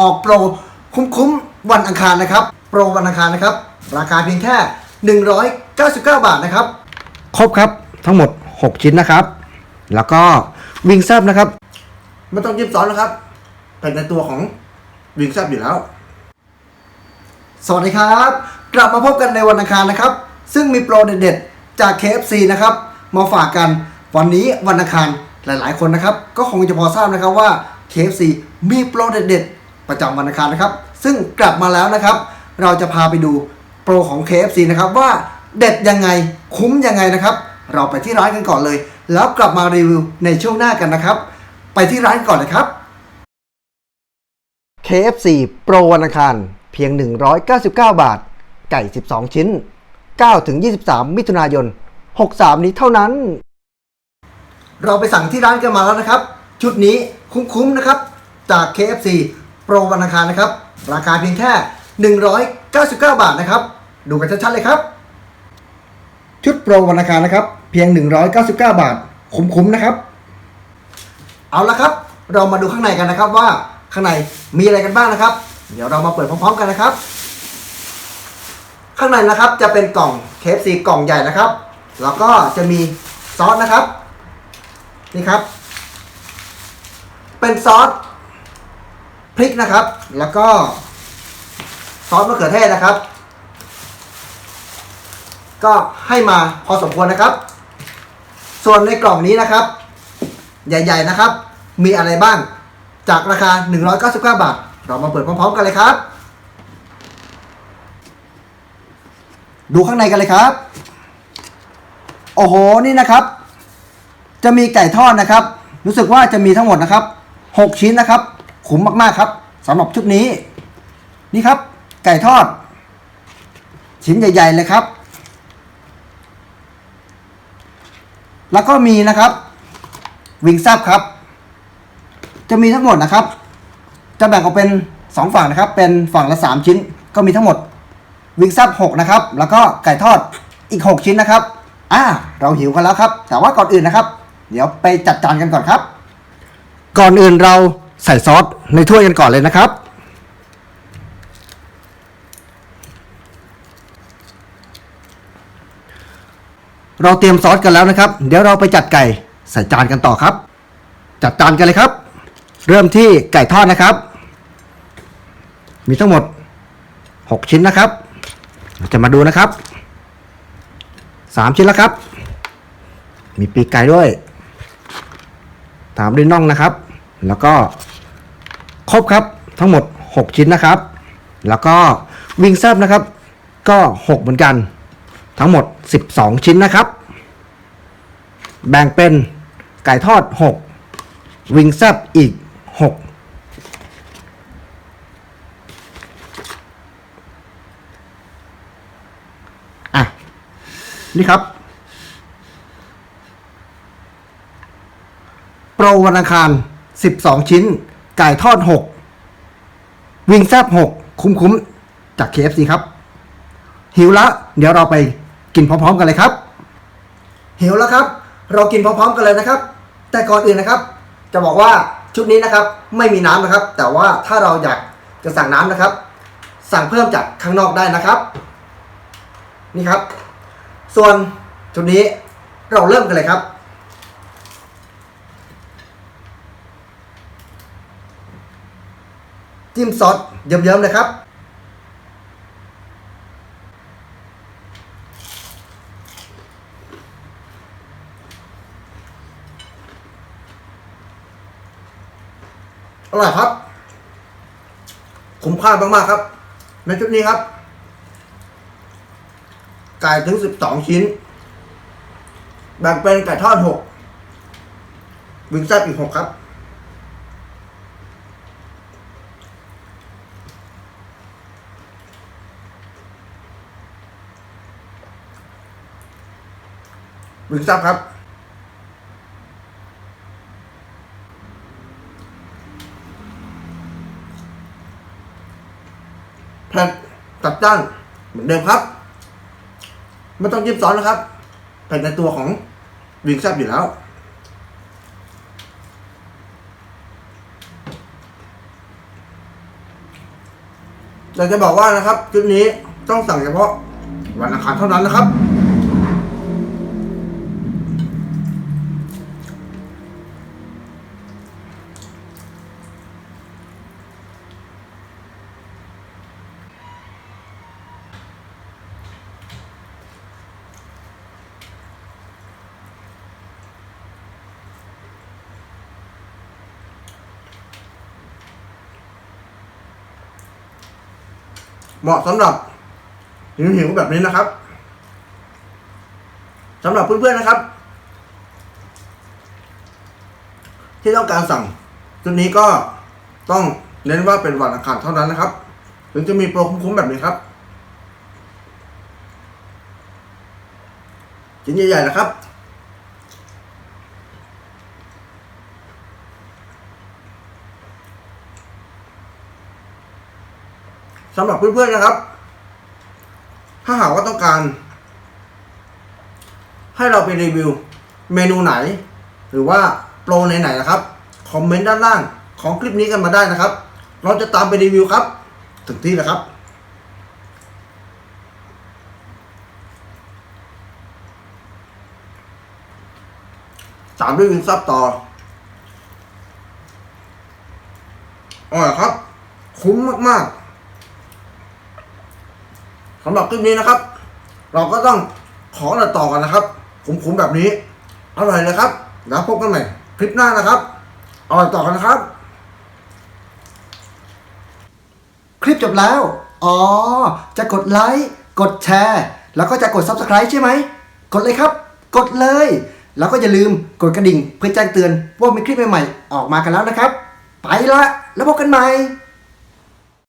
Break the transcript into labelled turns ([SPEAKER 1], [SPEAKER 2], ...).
[SPEAKER 1] ออกโปรคุ้มๆวันอังคารนะครับ โปรวันอังคารนะครับ ราคาเพียงแค่ 199 บาทนะครับ ครบครับทั้งหมด 6 ชิ้นนะครับ แล้วก็วิงแซบนะครับไม่ต้องยิบซ้อนนะครับเป็นในตัวของวิงแซบอยู่แล้ว สวัสดีครับ กลับมาพบกันในวันอังคารนะครับ ซึ่งมีโปรเด็ดๆจาก KFC นะครับมาฝากกันวันนี้วันอังคารหลายๆ คนนะครับ ก็คงจะพอทราบนะครับว่า KFC มีโปรเด็ดๆ ประจำวันอังคารนะครับ ซึ่งกลับมาแล้วนะครับ เราจะพาไปดูโปรของ KFC นะครับว่าเด็ดยังไงคุ้มยังไงนะครับ เราไปที่ร้านกันก่อนเลย แล้วกลับมารีวิวในช่วงหน้ากันนะครับ ไปที่ร้านก่อนเลยครับ KFC โปรวันอังคารเพียง 199 บาท ไก่ 12 ชิ้น 9-23 มิถุนายน 63 นี้เท่านั้น เราไปสั่งที่ร้านกันมาแล้วนะครับ ชุดนี้คุ้มๆนะครับจาก KFC โปรวันอังคารนะครับ ราคาเพียงแค่ 199 บาทนะครับ ดูกันชัดๆเลยครับ ชุดโปรวันอังคารนะครับ เพียง 199 บาท คุ้มๆนะครับ เอาละครับ เรามาดูข้างในกันนะครับว่าข้างในมีอะไรกันบ้างนะครับ เดี๋ยวเรามาเปิดพร้อมๆกันนะครับ ข้างในนะครับจะเป็นกล่อง KFC กล่องใหญ่นะครับ แล้วก็จะมีซอสนะครับ นี่ครับ เป็นซอส พริกนะครับ แล้วก็ซอสมะเขือเทศนะครับ ก็ให้มาพอสมควรนะครับ ส่วนในกล่องนี้นะครับ ใหญ่ๆนะครับ มีอะไรบ้าง จากราคา 199 บาท เรามาเปิดพร้อมๆกันเลยครับ ดูข้างในกันเลยครับ โอ้โห นี่นะครับ จะมีไก่ทอดนะครับ รู้สึกว่าจะมีทั้งหมดนะครับ 6 ชิ้นนะครับ ขุมมากๆครับสำหรับชุดนี้ นี่ครับ ไก่ทอด ชิ้นใหญ่ ๆ เลยครับ แล้วก็มีนะครับ วิงซับครับ จะมีทั้งหมดนะครับ จะแบ่งออกเป็น 2 ฝั่งนะครับ เป็นฝั่งละ 3 ชิ้น ก็มีทั้งหมด วิงซับ6นะครับ แล้วก็ไก่ทอดอีก 6 ชิ้นนะครับอ่าเราหิวกันแล้วครับ แต่ว่าก่อนอื่นนะครับ เดี๋ยวไปจัดจานกันก่อนครับ ก่อนอื่นเรา ใส่ซอสในถ้วยกันก่อนเลยนะครับ เราเตรียมซอสกันแล้วนะครับ เดี๋ยวเราไปจัดไก่ใส่จานกันต่อครับ จัดจานกันเลยครับ เริ่มที่ไก่ทอดนะครับ มีทั้งหมด 6 ชิ้นนะครับ จะมาดูนะครับ 3 ชิ้นแล้วครับ มีปีกไก่ด้วย ตามด้วยน่องนะครับ แล้วก็ ครบครับทั้งหมด 6 ชิ้นนะครับ แล้วก็วิงแซบนะครับ ก็ 6 เหมือนกัน ทั้งหมด 12 ชิ้นนะครับ แบ่งเป็นไก่ทอด 6 วิงแซบอีก6อะนี่ครับ โปรวันอังคาร 12 ชิ้น ไก่ทอด6วิงแซบ6คุ้มๆ จาก KFC ครับ หิวแล้วเดี๋ยวเราไปกินพร้อมๆกันเลยครับ หิวแล้วครับ เรากินพร้อมๆกันเลยนะครับ แต่ก่อนอื่นนะครับ จะบอกว่าชุดนี้นะครับไม่มีน้ำนะครับ แต่ว่าถ้าเราอยากจะสั่งน้ำนะครับ สั่งเพิ่มจากข้างนอกได้นะครับ นี่ครับ ส่วนชุดนี้เราเริ่มกันเลยครับ จิ้มซอสเยิ้มๆเลยครับ อร่อยครับ คุ้มค่ามากๆครับ ในชุดนี้ครับ ไก่ถึงสิบสองชิ้น แบ่งเป็นไก่ทอดหกวิงแซ่บอีกหกครับ วิงซ่บครับ แผ่นจัดจ้านเหมือนเดิมครับ ไม่ต้องยิบซ้อนนะครับ แผ่นในตัวของวิงแซบอยู่แล้วนอยากจะบอกว่านะครับคลิปนี้ต้องสั่งเฉพาะวันอังคารเท่านั้นนะครับ เหมาะสำหรับหิวหิวๆแบบนี้นะครับสำหรับเพื่อนๆนะครับ ที่ต้องการสั่งชุดนี้ก็ต้องเน้นว่าเป็นวันอังคารเท่านั้นนะครับ ถึงจะมีโปรคุ้มๆแบบนี้ครับชิ้นใหญ่ๆนะครับ สำหรับเพื่อนๆนะครับ ถ้าหากว่าต้องการ ให้เราไปรีวิวเมนูไหน หรือว่าโปรไหนๆนะครับ คอมเมนต์ด้านล่างของคลิปนี้กันมาได้นะครับ เราจะตามไปรีวิวครับ ถึงที่นะครับตามด้วยวิงซับต่ออร่อครับ คุ้มมาก ๆ สำหรับคลิปนี้นะครับ เราก็ต้องขอต่อกันนะครับคุ้มๆแบบนี้อร่อยเลยครับแล้วพบกันใหม่คลิปหน้านะครับอร่อยต่อกันนะครับ คลิปจบแล้ว อ๋อ จะกดไลค์ กดแชร์ แล้วก็จะกด Subscribe ใช่ไหม กดเลยครับ กดเลย แล้วก็อย่าลืมกดกระดิ่งเพื่อแจ้งเตือนว่ามีคลิปใหม่ๆ ออกมากันแล้วนะครับ ไปละ แล้วพบกันใหม่